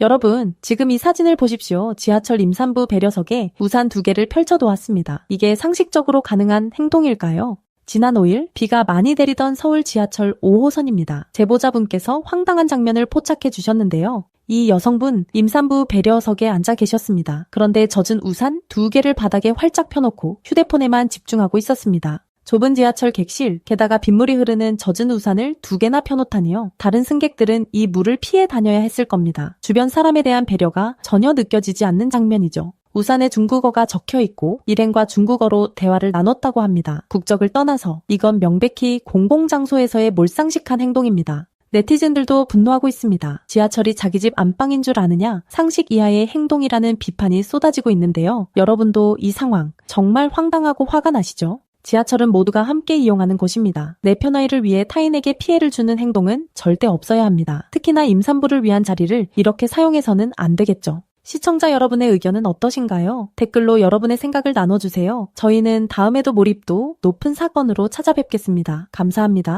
여러분, 지금 이 사진을 보십시오. 지하철 임산부 배려석에 우산 두 개를 펼쳐놓았습니다. 이게 상식적으로 가능한 행동일까요? 지난 5일 비가 많이 내리던 서울 지하철 5호선입니다. 제보자분께서 황당한 장면을 포착해 주셨는데요. 이 여성분 임산부 배려석에 앉아 계셨습니다. 그런데 젖은 우산 두 개를 바닥에 활짝 펴놓고 휴대폰에만 집중하고 있었습니다. 좁은 지하철 객실, 게다가 빗물이 흐르는 젖은 우산을 두 개나 펴놓다니요. 다른 승객들은 이 물을 피해 다녀야 했을 겁니다. 주변 사람에 대한 배려가 전혀 느껴지지 않는 장면이죠. 우산에 중국어가 적혀 있고 일행과 중국어로 대화를 나눴다고 합니다. 국적을 떠나서 이건 명백히 공공장소에서의 몰상식한 행동입니다. 네티즌들도 분노하고 있습니다. 지하철이 자기 집 안방인 줄 아느냐? 상식 이하의 행동이라는 비판이 쏟아지고 있는데요. 여러분도 이 상황 정말 황당하고 화가 나시죠? 지하철은 모두가 함께 이용하는 곳입니다. 내 편의를 위해 타인에게 피해를 주는 행동은 절대 없어야 합니다. 특히나 임산부를 위한 자리를 이렇게 사용해서는 안 되겠죠. 시청자 여러분의 의견은 어떠신가요? 댓글로 여러분의 생각을 나눠주세요. 저희는 다음에도 몰입도 높은 사건으로 찾아뵙겠습니다. 감사합니다.